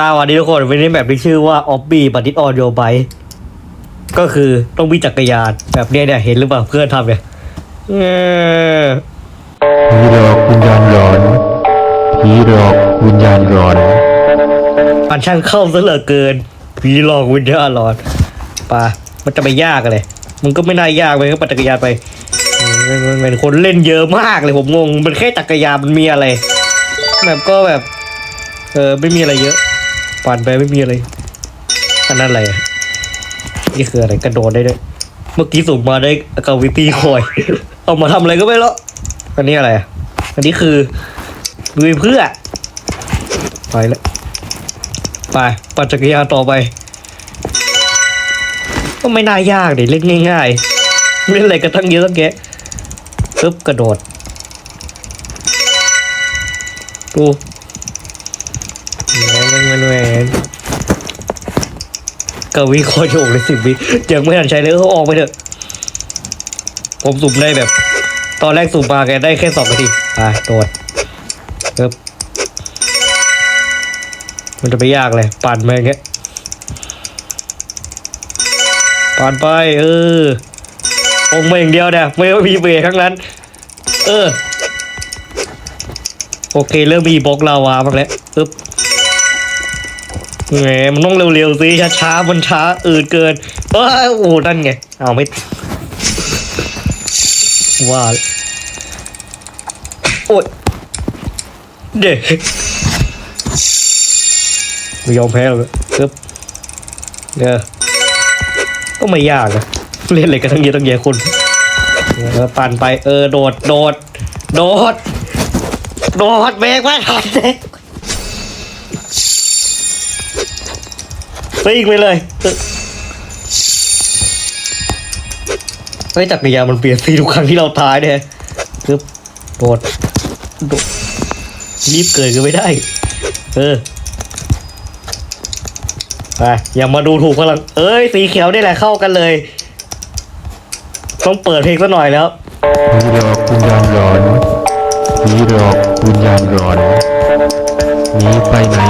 สวัสดีทุกคนวันนี้แบบที่ชื่อว่าออบบี้บัติออดิโอไบก็คือต้องมีจักรยานแบบเนี้ยเนี่ยเห็นหรือเปล่าเพื่อนทำเนี่ยเออผีหลอกวิญญาณหลอนผีหลอกวิญญาณหลอนมันช่างเข้าซะเหลือเกินผีหลอกวิญญาณหลอนไป่ะมันจะไปยากอะไรมันก็ไม่น่ายากเลยก็ปั่นจักรยานไปอืมมันเป็นคนเล่นเยอะมากเลยผมงงมันแค่จักรยานมันมีอะไรแบบก็แบบ เออไม่มีอะไรเยอะ ปั่นไปไม่มีอะไรอันนั้นอะไรอะนี่คืออะไรกระโดดได้ด้วยเมื่อกี้สุ่มมาได้กาวิตี้คอยเอามาทำอะไรก็ไม่รู้อันนี้อะไรอะอันนี้คือลุยเพื่อไปแล้วไปปั่นจักรยานต่อไป ก็ไม่น่ายากดิเล่นง่ายๆเล่นอะไรกันตั้งเยอะตั้งแยะปึ๊บกระโดดดู แหวนแหวนกวิคอยโยกเลยสิบวิยังไม่ทันใช้เลยเขาออกไปเถอะ ผมสุ่มได้แบบ ตอนแรกสุ่มมาแกได้แค่สองนาทีไปโดดปึ๊บมันจะไปยากเลย ปั่นไปอย่างเงี้ยผ่านไป เออองค์มาอย่างเดียวเนี่ยไม่มีเบรกทั้งนั้น เออ โอเค เริ่มมีบล็อกลาวาบ้างแล้วปึ๊บ แหมมันต้องเร็วๆสิช้าๆมันช้าอืดเกินเอ้ยโอ้นั่นไงเอาไม่ว่าโอ้ยเด็กไม่ยอมแพ้หรอกปึ๊บเดี๋ยก็ไม่ยากนะเล่นอะไรกันทั้งเยอะตั้งแยะคนเออปั่นไปเออโดดโดด โดด โดดเบกไม่ทันเลย ซิ่งไปเลยเออเฮ้ยจักรยานมันเปลี่ยนสีทุกครั้งที่เราทายเนี่ยคือโดดโดดรีบเกิดกันไม่ได้ เออไปอย่ามาดูถูกพลังเอ้ย สีเขียวนี่แหละเข้ากันเลย ต้องเปิดเพลงสักหน่อยแล้วผีหลอกวิญญาณหลอนผีหลอกวิญญาณหลอนหนีไปไหน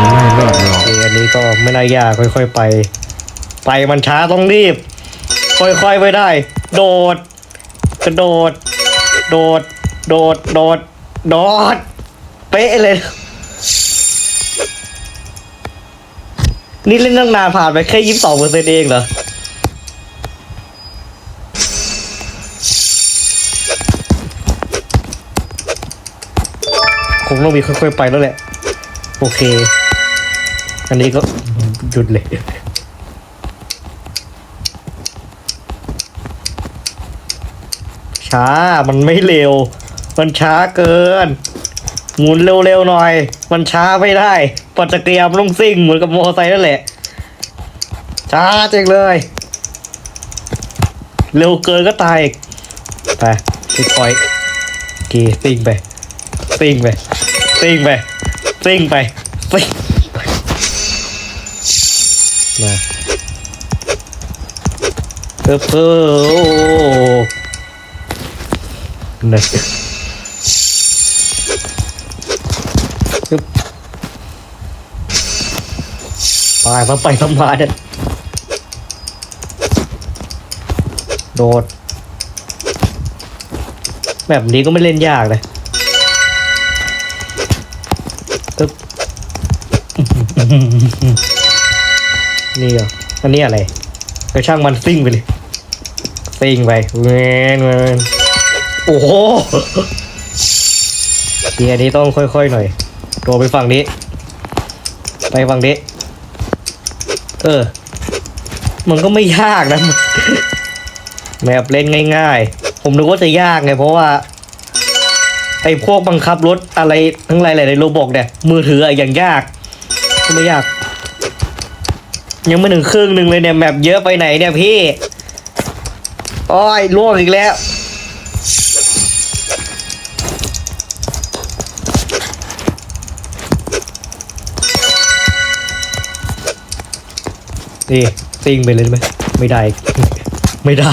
นี้ก็ไม่น่ายากค่อยๆไป ไปมันช้าต้องรีบ ค่อยๆไปได้ โดด กระโดด โดด โดด โดด โดด เป๊ะเลย นี่เล่นตั้งนานผ่านไปแค่ยี่สิบสองเปอร์เซ็นต์เองเหรอคงต้องมีค่อยๆไปแล้วแหละ โอเค อันนี้ก็หยุดเลยช้ามันไม่เร็ว มันช้าเกิน หมุนเร็วๆหน่อย มันช้าไม่ได้ปัจจักรยานมันต้องซิ่งเหมือนกับมอเตอร์ไซค์นั่นแหละ ช้าจังเลย เร็วเกินก็ตายไปคลิกพอยต์โอเคซิ่งไปซิ่งไปซิ่งไปซิ่งไปซิ่งไป มาเออเออโอ้นะปึ๊บไปมาไปทำมาเนี่ยโดดแบบนี้ก็ไม่เล่นยากเลยตึ๊บ นี่เหรออันนี้อะไรก็ช่างมันซิ่งไปเลยซิ่งไปเงินเงินโอ้โหทีอันนี้ต้องค่อยๆหน่อยโดไปฝั่งนี้ ไปฝั่งนี้ เออ มันก็ไม่ยากนะแบบเล่นง่ายๆ ผมนึกว่าจะยากไงเพราะว่าไอ้พวกบังคับรถอะไรทั้งหลายๆในโรบอกเนี่ยมือถืออะอย่างยากก็ไม่ยาก ยังไม่ถึงครึ่งหนึ่งเลยเนี่ยแมปเยอะไปไหนเนี่ยพี่อ้อยล่วงอีกแล้ว นี่ซิ่งไปเลยได้ไหมไม่ได้ ไม่ได้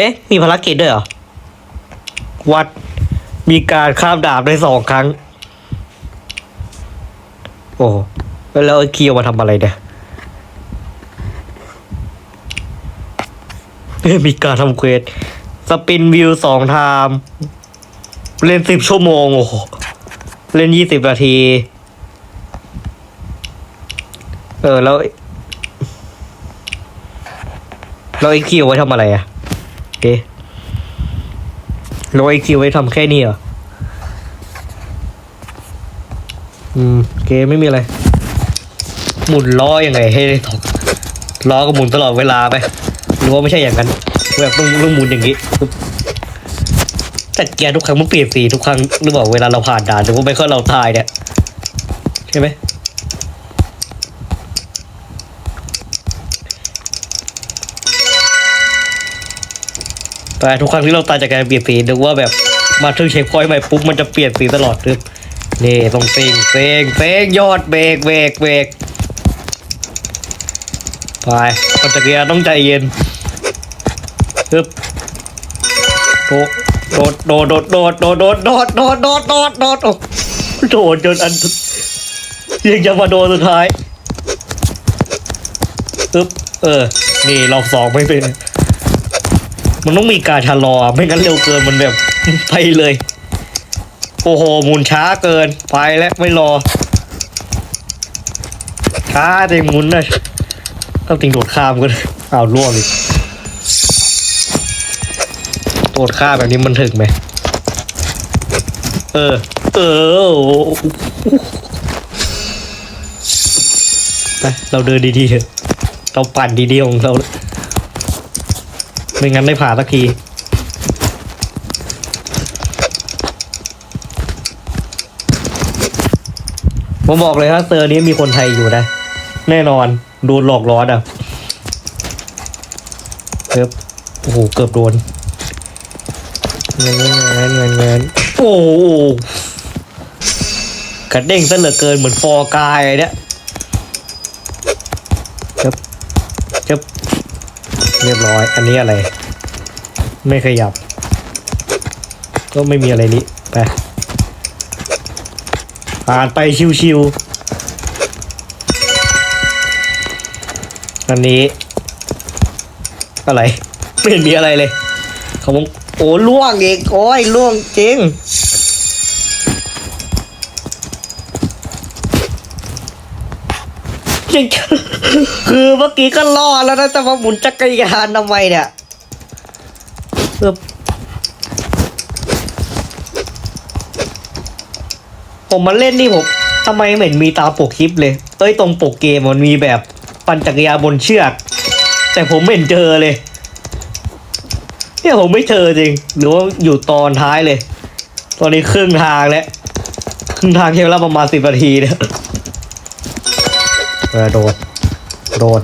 อ๊ะ มีภารกิจด้วยเหรอ วัด มีการข้ามดาบได้สองครั้ง โอ้โหแล้วไอ้เคียวมาทำอะไรเนี่ยเอ๊ะมีการทำเควสสปินวิวสองไทม์เล่นสิบชั่วโมงโอ้โหเล่นยี่สิบนาที เออ แล้วแล้วไอ้คิวไว้ทำอะไรอะ เอ๊ะแล้วไอคิวไว้ทำแค่นี้เหรอ อืมเคไม่มีอะไร หมุนล้อยังไงให้ได้ตกล้อก็หมุนตลอดเวลาไปหรือว่าไม่ใช่อย่างนั้น แบบต้องต้องหมุนอย่างนี้แต่แกยร์ทุกครั้งมันเปลี่ยนสีทุกครั้งหรือเปล่าเวลาเราผ่านด่านหรือว่าไม่ค่อยเราทายเนี่ย ใช่ไหม แต่ทุกครั้งที่เราตายจากการเปลี่ยนสีนึกว่าแบบมาถึงเช็คพอยต์ใหม่ปุ๊บมันจะเปลี่ยนสีตลอดเลยนี่ต้องเซ็งเซ็งเซ็งยอดเบรกเบรกเบรกไปปั่นจักรยานต้องใจเย็นปึ๊บโดดโดดโดดโดดโดดโดดโดดโดดโดดโดดโดดโดดโดดจนอันยังจะมาโดนสุดท้ายปึ๊บเออ นี่รอบสองไม่เป็น มันต้องมีการชะลอ ไม่งั้นเร็วเกินมันแบบ ไปเลย โอ้โหหมุนช้าเกิน ไปแล้วไม่รอ ช้าจริงหมุนนะต้องติงโดดข้ามกันอ้าวล่วงอีกโดดข้ามแบบนี้มันถึงไหมเออ เออไปเราเดินดีๆเราปั่นดีๆของเรา ไม่งั้นไม่ผ่านสักที ผมบอกเลยถ้าเซอร์นี้มีคนไทยอยู่นะ แน่นอนโดนหลอกล้อนอะเกือบโอ้โหเกือบโดนเงินเงินเงินเงินเงินโอ้โหกระเด้งซะเหลือเกินเหมือนฟอร์กายเนี่ยเจ็บเจ็บ เรียบร้อย อันนี้อะไร ไม่ขยับ ก็ไม่มีอะไรนี้ไปผ่านไปชิวๆอันนี้ อะไรไม่เห็นมีอะไรเลยเขาบอกโอ้ล่วงอีกโอ้ยล่วงจริง จริงคือเมื่อกี้ก็รอดแล้วนะจะมาหมุนจักรยานทำไมเนี่ยเออผมมาเล่นนี่ผมทำไมเหมือนมีตาปกคลิปเลยเอ้ยตรงปกเกมมันมีแบบปั่นจักรยานบนเชือก แต่ผมไม่เห็นเจอเลย เนี่ยผมไม่เจอจริง หรือว่าอยู่ตอนท้ายเลย ตอนนี้ครึ่งทางแล้ว ครึ่งทางใช้เวลาประมาณสิบนาทีเนี่ย เออโดด โดด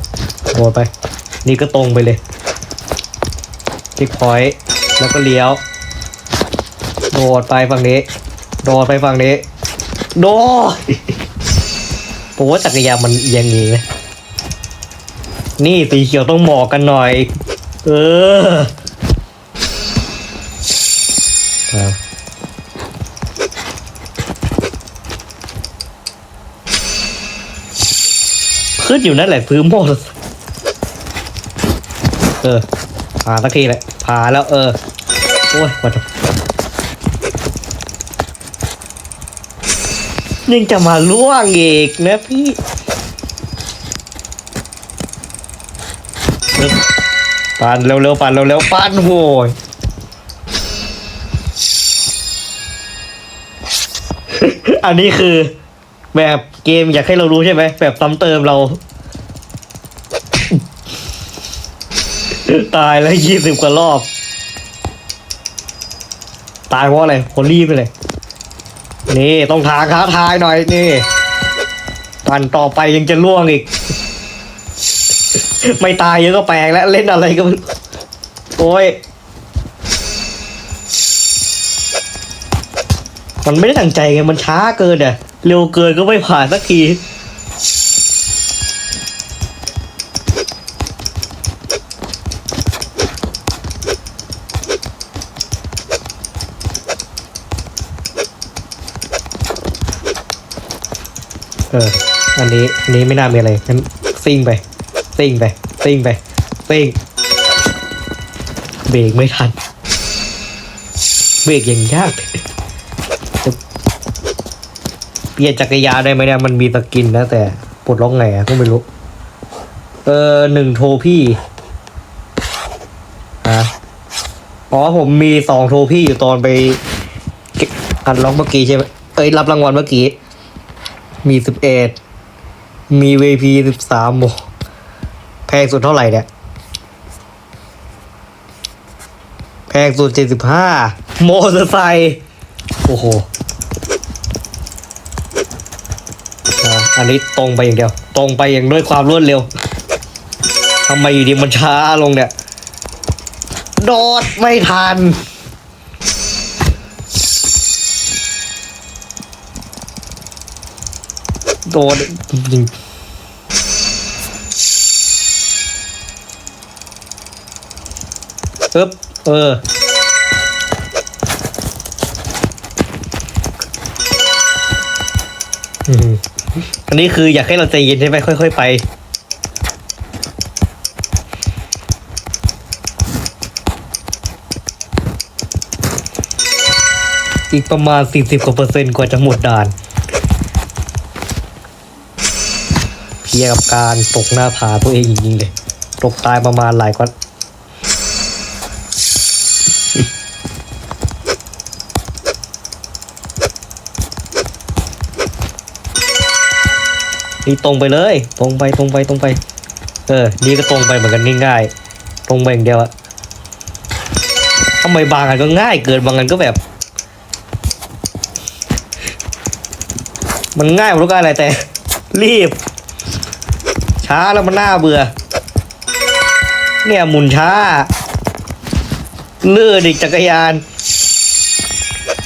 โดดไป นี่ก็ตรงไปเลยคลิกพอยต์แล้วก็เลี้ยว โดดไปฝั่งนี้ โดดไปฝั่งนี้ โดดผมว่าจักรยานมันเอียงงี้นะนี่สีเขียวต้องหมอกกันหน่อย เออเอา ขึ้นอยู่นั่นแหละซื้อหมดเออผ่านสักทีแหละผ่านแล้วเออ โอ้ยวัดยังจะมาล่วงอีกนะพี่ปั่นเร็วๆปั่นเร็วๆปั่นโว้ยอันนี้คือ แบบเกมอยากให้เรารู้ใช่ไหมแบบซ้ำเติมเรา ตายแล้วยี่สิบกว่ารอบ ตายเพราะอะไรคนรีบไปเลย นี่ต้องทางท้าทายหน่อยนี่ตันต่อไปยังจะล่วงอีก ไม่ตายเยอะก็แปลกแล้ว เล่นอะไรก็โอ้ยมันไม่ได้ตั้งใจไงมันช้าเกินอะ เร็วเกินก็ไม่ผ่านสักทีเออ อันนี้ อันนี้ไม่น่ามีอะไรงั้นซิ่งไป ซิ่งไป ซิ่งไป ซิ่ง เบรกไม่ทัน เบรกยังยาก ปลี่ยนจักรยานได้ไหมเนี่ยมันมีสกินนะแต่ปลดล็อกไงอะก็ไม่รู้ เออหนึ่งโทรพี่ฮะอ๋อผมมีสองโทรพี่อยู่ตอนไปอัดล็อกเมื่อกี้ใช่ไหมเอ้ยรับรางวัลเมื่อกี้ มีสิบเอ็ดมีเวพีสิบสามโมแพงสุดเท่าไหร่เนี่ย แพงสุดเจ็ดสิบห้าโมเตอร์ไซค์โอ้โห อันนี้ตรงไปอย่างเดียว ตรงไปอย่างด้วยความรวดเร็วทำไมอยู่ดีมันช้าลงเนี่ย โดดไม่ทันโดนจริงปึ๊บเอออืมอั นนี้คืออยากให้เราใจเย็นใช่ไหมค่อย ๆ ไป อีกประมาณ40กว่าเปอร์เซ็นต์กว่าจะหมดด่าน เพียกับการตกหน้าผาตัวเองจริงๆเลย ตกตายประมาณหลายกว่า นี่ตรงไปเลย ตรงไปตรงไปตรงไป เออ นี่ก็ตรงไปเหมือนกันง่ายๆ ตรงไปอย่างเดียวอะทำไมบางอันก็ง่ายเกินบางอันก็แบบ มันง่ายหมดทุกอันเลยแต่ รีบ ช้าแล้วมันน่าเบื่อ เนี่ยหมุนช้า เลื่อนอีกจักรยาน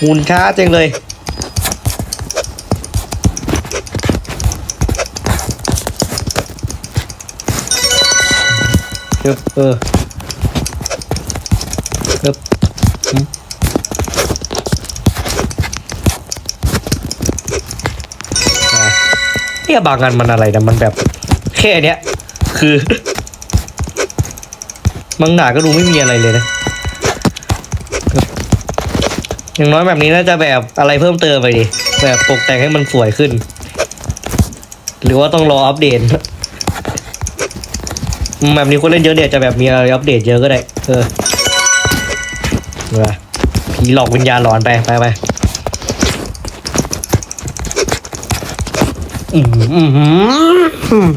หมุนช้าจังเลย เอบเออเอบหืมอะเนี่ยบางงานมันอะไรนะมันแบบแค่เนี้ย คือบางหนาก็ดูไม่มีอะไรเลยนะ อย่างน้อยแบบนี้น่าจะแบบอะไรเพิ่มเติมไปดิ แบบตกแต่งให้มันสวยขึ้น หรือว่าต้องรออัปเดต แบบนี้คนเล่นเยอะเนี่ยจะแบบมีอะไรอัปเดตเยอะก็ได้ เออเออผีหลอกวิญญาณหลอนไปไปไปอืมอืม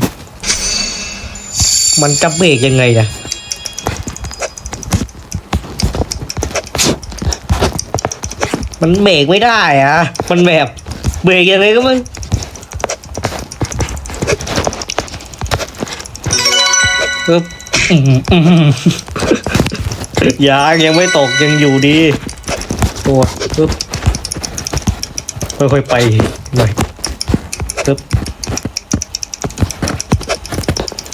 มันจะเบรกยังไงนะมันเบรกไม่ได้อะมันแบบเบรกยังไงก็มัน ปึ๊บยังยังไม่ตกยังอยู่ดี ตัวปึ๊บค่อยๆไปหน่อยปึ๊บ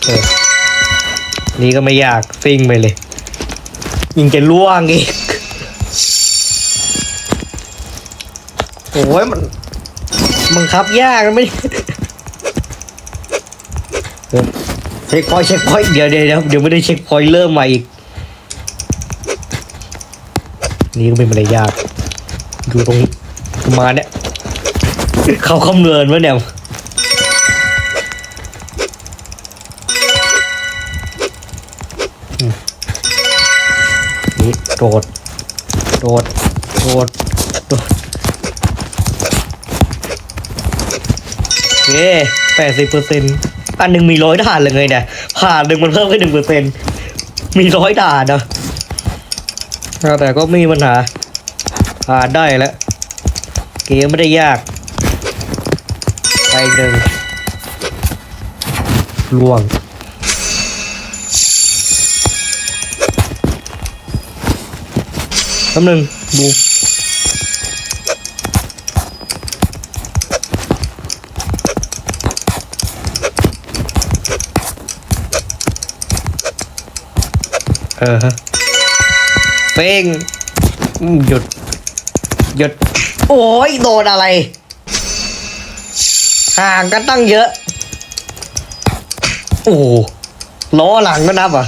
เออนี่ก็ไม่ยากซิ่งไปเลย ยิงจะล่วงอีก โอ้ยมันบังคับยากนะไม่ เช็คพอยเช็คพอยเดี๋ยวเดี๋ยวเดี๋ยวไม่ได้เช็คพอยเริ่มใหม่อีก นี่ก็เป็นบันไดยากอยู่ตรงมาเนี้ยเขาคำเนินวะเนี่ยนี่โดด โดด โดด โดดโอเคแปดสิบเปอร์เซ็นต์ อันหนึ่งมีร้อยด่านเลยไงเนี่ยผ่านหนึ่งมันเพิ่มแค่หนึ่งเปอร์เซ็นต์มีร้อยด่านนะแต่ก็ไม่มีปัญหาผ่านได้แล้วเกมไม่ได้ยาก ไปหนึ่งล่วงคำหนึ่งดู เออฮะเป้งอืมหยุด หยุด โอ้ยโดนอะไรใครห่างกันตั้งเยอะ โอ้โหล้อหลังก็นับอะ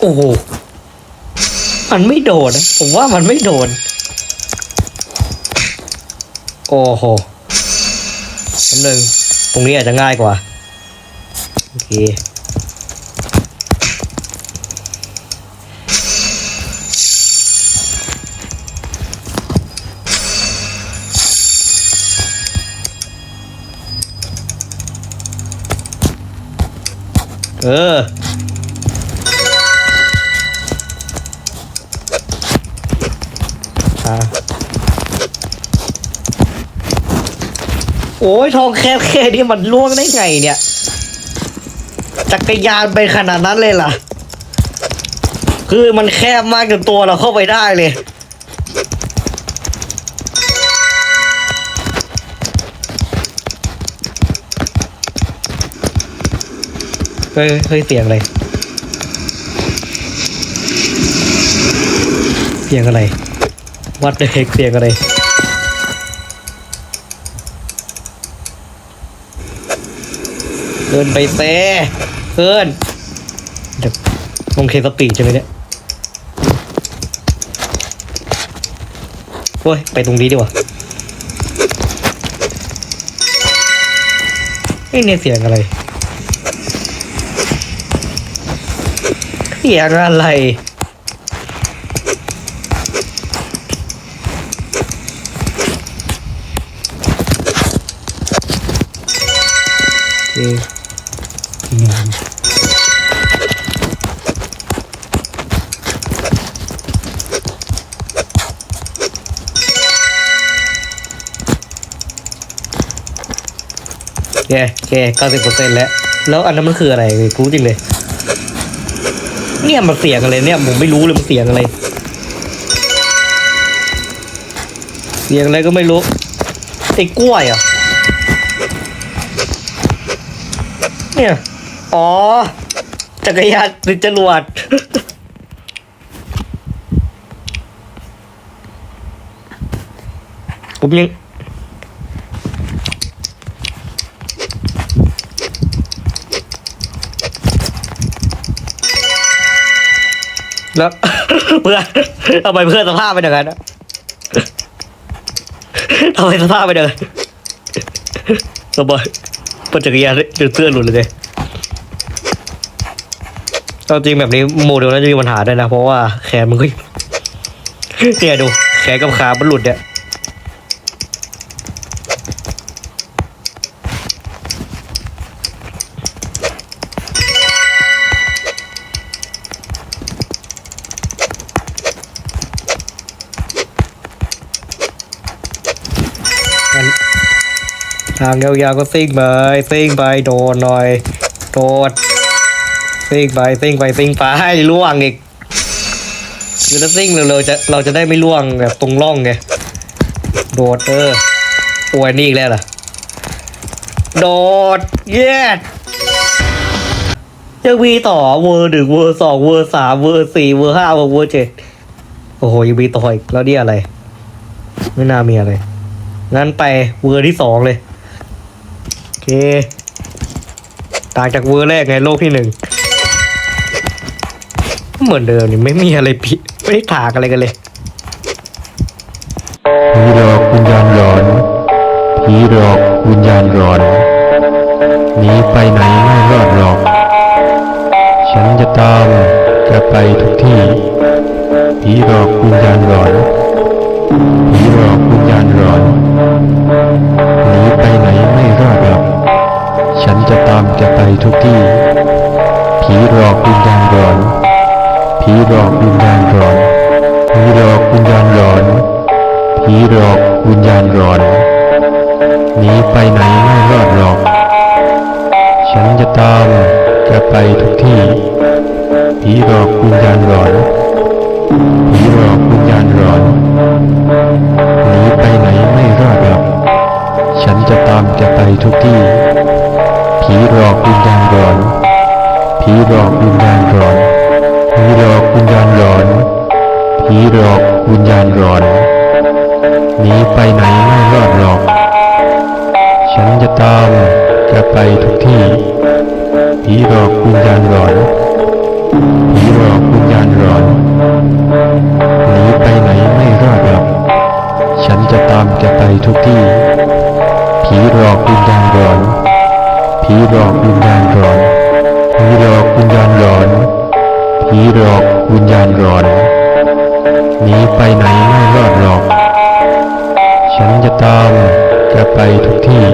โอ้โห มันไม่โดนนะผมว่ามันไม่โดน โอ้โหอันหนึ่งต รงนี้อาจจะง่ายกว่า โอเค เอออะโอ้ ยทองแคบแค่นี้มันล่วงได้ไงเนี่ย จักรยานไปขนาดนั้นเลยล่ะ คือมันแคบมากจนตัวเราเข้าไปได้เลย เฮ้ยเฮ้ยเสียงอะไร เสียงอะไร วัดเด็กเสียงอะไร กินไปเซ่เกินเดี๋ยวลงเคสปีดใช่ไหมเนี่ยโอ้ยไปตรงนี้ดีกว่าไอ้เนี่ยเสียงอะไร เสียงอะไร แกแกเก้าสิบเปอร์เซ็นต์แล้ว แล้วอันนั้นมันคืออะไรกูจริงเลย เนี่ยมันเสียงอะไรเนี่ยผมไม่รู้เลยมันเสียงอะไร เสียงอะไรก็ไม่รู้ไอ้กล้วยอะเนี่ย อ๋อ จักรยานหรือจรวดผมยัง แล้ว เพื่อนทำไมเพื่อนสภาพเป็นอย่างนั้นอะทำไมสภาพเป็นอย่างนั้นสบายปั่นจักรยานจนเสื้อหลุดเลยเนี่ยเอาจริงแบบนี้โมเดลน่าจะมีปัญหาด้วยนะ เพราะว่าแขนมันก็เนี่ยดู แขนกับขามันหลุดเนี่ยางยาวๆก็ซิ่งไปซิ่งไปโดนหน่อยโดดซิ่งไปซิ่งไปซิ่งไปล่วงอีกคือถ้าซิ่งเร็วๆจะเราจะได้ไม่ล่วงแบบตรงร่องไงโดดเออโอ้ยนี่อีกแล้วล่ะโดดเย้ยังมีต่อเวอร์หนึ่งเวอร์สองเวอร์สามเวอร์สี่เวอร์ห้าเวอร์เจ็ดโอ้โหยังมีต่ออีกแล้วเนี่อะไร ไม่น่ามีอะไร งั้นไปเวอร์ที่สองเลย เคต่างจากเวอร์แรกไงโลกที่หนึ่งเหมือนเดิมนี่ไม่มีอะไรผิดไม่ได้ถากอะไรกันเลยผีหลอกวิญญาณหลอนผีหลอกวิญญาณหลอนหนีไปไหนไม่รอดหรอก ฉันจะตามจะไปทุกที่ผีหลอกวิญญาณหลอนผีหลอกวิญญาณหลอนหนีไปไหนไม่รอดหรอก ฉันจะตามจะไปทุกที่ ผีหลอกวิญญาณหลอน ผีหลอกวิญญาณหลอน ผีหลอกวิญญาณหลอน ผีหลอกวิญญาณหลอนหนีไปไหนไม่รอดหรอก ฉันจะตามจะไปทุกที่ ผีหลอกวิญญาณหลอน ผีหลอกวิญญาณหลอนหนีไปไหนไม่รอดหรอก ฉันจะตามจะไปทุกที่ ผีหลอกวิญญาณหลอน ผีหลอกวิญญาณหลอน ผีหลอกวิญญาณหลอน ผีหลอกวิญญาณหลอน หนีไปไหนไม่รอดหรอก ฉันจะตามแกไปทุกที่ ผีหลอกวิญญาณหลอน ผีหลอกวิญญาณหลอน หนีไปไหนไม่รอดหรอก ฉันจะตามแกไปทุกที่ ผีหลอกวิญญาณหลอน ผีหลอกวิญญาณหลอน ผีหลอกวิญญาณหลอน ผีหลอกวิญญาณหลอน หนีไปไหนไม่รอดหรอก ฉันจะตามแกไปทุกที่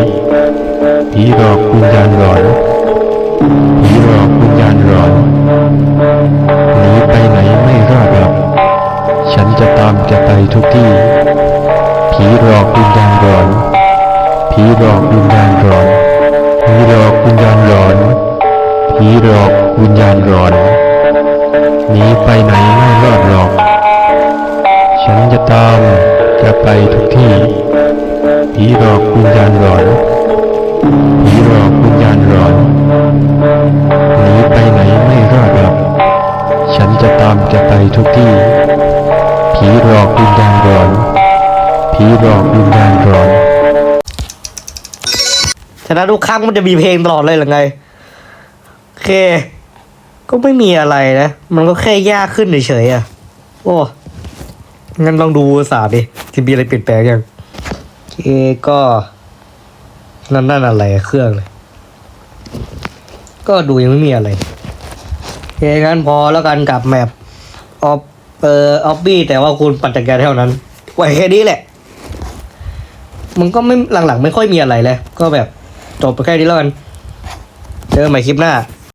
ผีหลอกวิญญาณหลอน ผีหลอกวิญญาณหลอน หนีไปไหนไม่รอดหรอก ฉันจะตามแกไปทุกที่ ผีหลอกวิญญาณหลอน ผีหลอกวิญญาณหลอน ผีหลอกวิญญาณหลอนหนีไปไหนไม่รอดหรอก ฉันจะตามแกไปทุกที่ ผีหลอกวิญญาณหลอนผีหลอกวิญญาณหลอนหนีไปไหนไม่รอดหรอก ฉันจะตามแกไปทุกที่ ผีหลอกวิญญาณหลอนผีหลอกวิญญาณหลอน ฉะนั้นทุกครั้งมันจะมีเพลงตลอดเลยหรือไง เค ก็ไม่มีอะไรนะ มันก็แค่ยากขึ้นเฉยๆอะ โอ้ งั้นลองดูสามดิที่มีอะไรเปลี่ยนแปลงยังโอเคก็ นั่นนั่นอะไรเครื่องเลย ก็ดูยังไม่มีอะไรโอเคงั้นพอแล้วกันกับแมปออฟเอ่อออฟบี้แต่ว่าคุณปั่นจักรยานเท่านั้นไว้แค่นี้แหละ มันก็ไม่หลังๆ ไม่ค่อยมีอะไรเลย ก็แบบจบไปแค่นี้แล้วกัน เจอกันใหม่คลิปหน้า